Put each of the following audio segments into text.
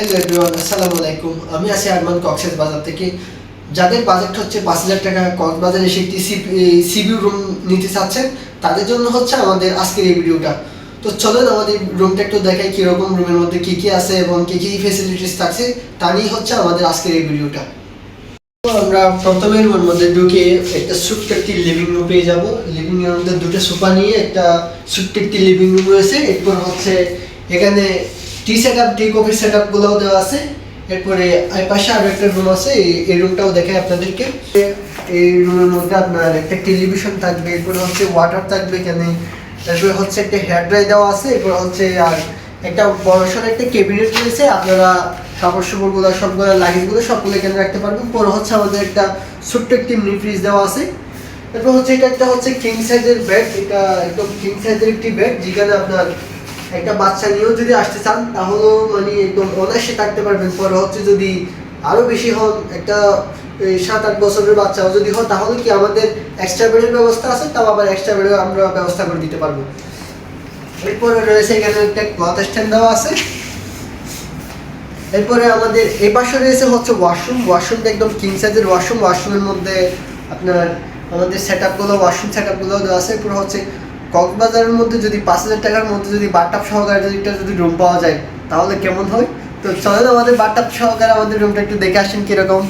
Hello everyone আসসালামু আলাইকুম। আমি আছি আরমান কক্সেস বাজার থেকে। যাদের বাজেট হচ্ছে পাঁচ হাজার টাকা, কক্সবাজারে এসে একটি সিবিউ রুম নিতে চাচ্ছেন, তাদের জন্য হচ্ছে আমাদের আজকের এই ভিডিওটা। তো চলেন আমাদের রুমটা একটু দেখাই কীরকম রুমের মধ্যে কী কী আছে এবং কী কী ফেসিলিটিস থাকছে, তা নিয়ে হচ্ছে আমাদের আজকের এই ভিডিওটা। তো আমরা প্রথমে রুমের মধ্যে ঢুকে একটা ছোট্ট একটি লিভিং রুম পেয়ে যাব। লিভিং রুমের মধ্যে দুটো সোফা নিয়ে একটা ছোট্ট একটি লিভিং রুম রয়েছে। এরপর হচ্ছে এখানে tea set up tea coffee set up গুলোও দেওয়া আছে। এরপরে এই পাশে আরও একটা রুম আছে, এই- রুমটাও দেখাই আপনাদেরকে। এই রুমের মধ্যে আপনার একটা টেলিভিশন থাকবে, এরপরে হচ্ছে ওয়াটার থাকবে এখানে। এরপরে হচ্ছে একটা হেয়ার ড্রাই দেওয়া আছে, এরপর হচ্ছে আর একটা বড়সড় একটা কেবিনেট রয়েছে, আপনারা কাপড় চোপড়গুলো সবগুলো লাগেজগুলো সবগুলো এখানে রাখতে পারবেন। পরে হচ্ছে আমাদের একটা ছোট্ট একটি মিনি ফ্রিজ দেওয়া আছে। এরপর হচ্ছে এটা একটা হচ্ছে কিং সাইজের বেড এটা একদম কিং সাইজের একটি বেড যেখানে আপনার একটা বাচ্চা নিয়েও যদি আসতে চান, তাহলেও মানে একদম অনায়াসে থাকতে পারবেন। পরে হচ্ছে যদি আরও বেশি হন, একটা সাত, আট বছরের বাচ্চাও যদি হয় তাহলে কি আমাদের এক্সট্রা বেডের ব্যবস্থা আছে? তাও আবার এক্সট্রা বেডের আমরা ব্যবস্থা করে দিতে পারব। এরপরে রয়েছে এখানে একটা ক্লথ স্ট্যান্ড দেওয়া আছে। এরপরে আমাদের এই পাশে রয়েছে হচ্ছে ওয়াশরুম ওয়াশরুমটা একদম কিং সাইজের ওয়াশরুম ওয়াশরুমের মধ্যে আপনার আমাদের সেট আপগুলো ওয়াশরুম সেট আপগুলো দেওয়া আছে। এরপর হচ্ছে কক্সবাজারের মধ্যে যদি পাঁচ হাজার টাকার মধ্যে যদি বাটাপ সহকারে যদি একটা যদি রুম পাওয়া যায়, তাহলে কেমন হয়? তো চলেন আমাদের বাটাপ সহকারে আমাদের রুমটা একটু দেখে আসেন কীরকম।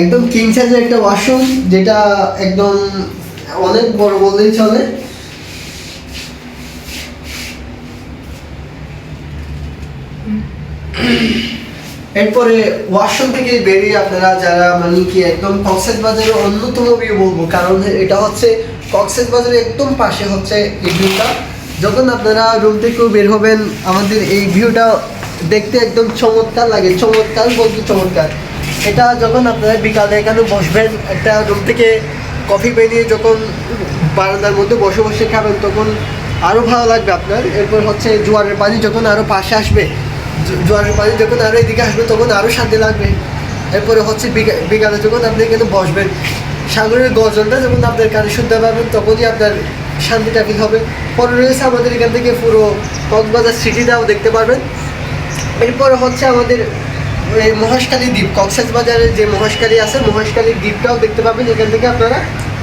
একদম কিং সাইজের একটা ওয়াশরুম যেটা একদম অনেক বড় বললেই চলে। এরপরে ওয়াশরুম থেকে বেরিয়ে আপনারা যারা মানে কি একদম কক্সেস বাজারের অন্যতম ভিউ বলব, কারণ এটা হচ্ছে কক্সেস বাজারের একদম পাশে হচ্ছে এই ভিউটা। যখন আপনারা রুম থেকেও বের হবেন, আমাদের এই ভিউটা দেখতে একদম চমৎকার লাগে, চমৎকার বলতে চমৎকার। এটা যখন আপনারা বিকালে এখানে বসবেন, একটা রুম থেকে কফি বেরিয়ে যখন বারান্দার মধ্যে বসে বসে খাবেন, তখন আরও ভালো লাগবে আপনার। এরপর হচ্ছে জোয়ারের পানি যখন আরও পাশে আসবে জোয়ারের পানি যখন আরও এদিকে আসবে, তখন আরও শান্তি লাগবে। এরপরে হচ্ছে বিকা- বিকালে যখন আপনি এখানে বসবেন, সাগরের গর্জনটা যখন আপনার কানে শুনতে পারবেন তখনই আপনার শান্তিটা ফিল হবে। পরে রয়েছে আমাদের এখান থেকে পুরো কক্সবাজার সিটিটাও দেখতে পারবেন। এরপরে হচ্ছে আমাদের এই মহেশখালী দ্বীপ কক্সেস বাজারে যে মহেশখালী আছে মহেশখালী দ্বীপটাও দেখতে পাবেন এখান থেকে আপনারা।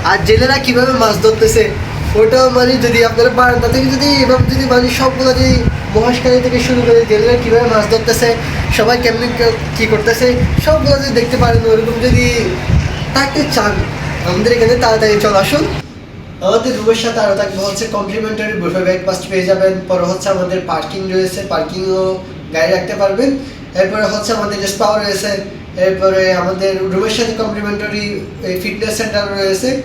আর জেলেরা কীভাবে মাছ ধরতেছে ওটাও মানে যদি আপনারা বারান্দা থেকে যদি এভাবে যদি মানে সবগুলো যদি মহেশখালী থেকে শুরু করে জেলেরা কীভাবে মাছ ধরতেছে, সবাই কেমনি কে- করতেছে, সবগুলো যদি দেখতে পারেন, ওরকম যদি থাকতে চান, আমাদের এখানে তাড়াতাড়ি চলে আসুন। আমাদের রুমের সাথে আরও থাকবে হচ্ছে কমপ্লিমেন্টারি বুফে ব্রেকফাস্ট পেয়ে যাবেন, পরে হচ্ছে আমাদের পার্কিং রয়েছে পার্কিংও গাড়ি রাখতে পারবেন। এরপরে হচ্ছে আমাদের স্পাও রয়েছে, এরপরে আমাদের রুমের সাথে কমপ্লিমেন্টারি ফিটনেস সেন্টার রয়েছে।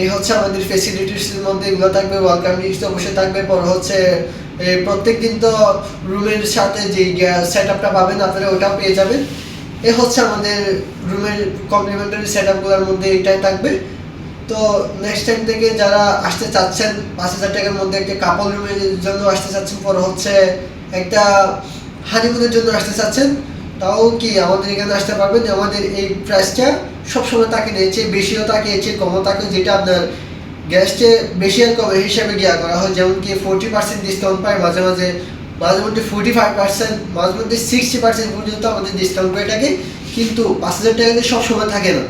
এই হচ্ছে আমাদের ফেসিলিটিসের মধ্যে এগুলো থাকবে ওয়েলকাম ড্রিঙ্কস তো অবশ্যই থাকবে। পরে হচ্ছে প্রত্যেক দিন তো রুমের সাথে যে সেট আপটা পাবেন, আপনারা ওটাও পেয়ে যাবেন। এ হচ্ছে আমাদের রুমের কমপ্লিমেন্টারি সেট আপগুলোর মধ্যে এটাই থাকবে। তো নেক্সট টাইম থেকে যারা আসতে চাচ্ছেন, পাঁচ হাজার টাকার মধ্যে একটা কাপড় রুমের জন্য আসতে চাচ্ছেন, পরে হচ্ছে একটা হানিমুনের জন্য আসতে চাচ্ছেন তাও কি আমাদের এখানে আসতে পারবেন আমাদের এই প্রাইসটা সবসময় তাকে নিয়েছে বেশিও তাকে, চেয়ে কমও তাকে, যেটা আপনার গ্যাসটে বেশি আর কমে হিসাবে গিয়া করা হয়। যেমন কি ফোরটি পার্সেন্ট ডিসকাউন্ট পায়, মাঝে মাঝে মাঝে মধ্যে ফোর্টি ফাইভ পার্সেন্ট মাঝে মধ্যে সিক্সটি পার্সেন্ট পর্যন্ত আমাদের ডিসকাউন্ট পেয়ে থাকে কিন্তু পাঁচ হাজার টাকা সবসময় থাকে না।